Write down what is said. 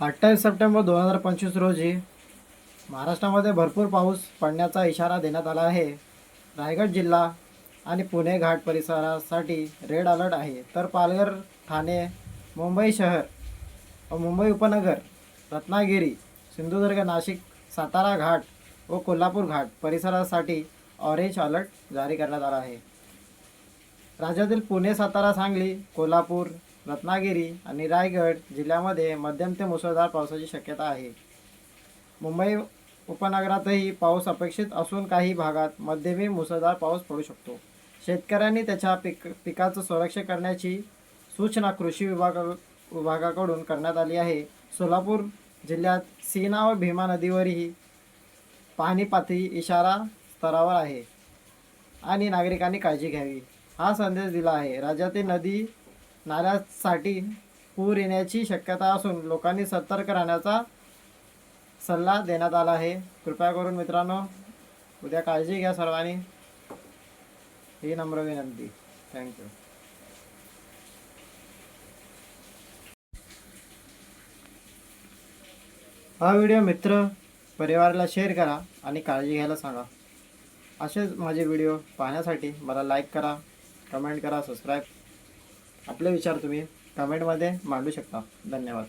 अठ्ठावीस सप्टेंबर दोन हजार पंचवीस रोजी महाराष्ट्रामध्ये भरपूर पाऊस पडण्याचा इशारा देण्यात आला आहे. रायगड जिल्हा आणि पुणे घाट परिसरासाठी रेड अलर्ट आहे. तर पालघर ठाणे मुंबई शहर व मुंबई उपनगर रत्नागिरी सिंधुदुर्ग नाशिक सातारा घाट व कोल्हापूर घाट परिसरासाठी ऑरेंज अलर्ट जारी करण्यात आला आहे. राज्यातील पुणे सातारा सांगली कोल्हापूर रत्नागिरी आणि रायगड जिल्ह्यामध्ये मध्यम ते मुसळधार पावसाची शक्यता आहे. मुंबई उपनगरातही पाऊस अपेक्षित असून काही भागात मध्यमी मुसळधार पाऊस पडू शकतो. शेतकऱ्यांनी त्याच्या पिक पिकाचं संरक्षण करण्याची सूचना कृषी विभागा विभागाकडून करण्यात आली आहे. सोलापूर जिल्ह्यात सीना व भीमा नदीवरही पाणी पातळी इशारा स्तरावर आहे आणि नागरिकांनी काळजी घ्यावी. हा संदेश दिला आहे. राज्यातील नदी नाल्यासाठी पूर येण्याची शक्यता असून लोकांनी सतर्क राहण्याचा सल्ला देण्यात आला आहे. कृपया करून मित्रांनो उद्या काळजी घ्या सर्वांनी. ही नम्र विनंती. थँक्यू हा व्हिडिओ मित्र परिवाराला शेअर करा आणि काळजी घ्यायला सांगा. असेच माझे व्हिडिओ पाहण्यासाठी मला लाईक करा कमेंट करा सबस्क्राईब आपले विचार तुम्ही कमेंटमध्ये मांडू शकता. धन्यवाद.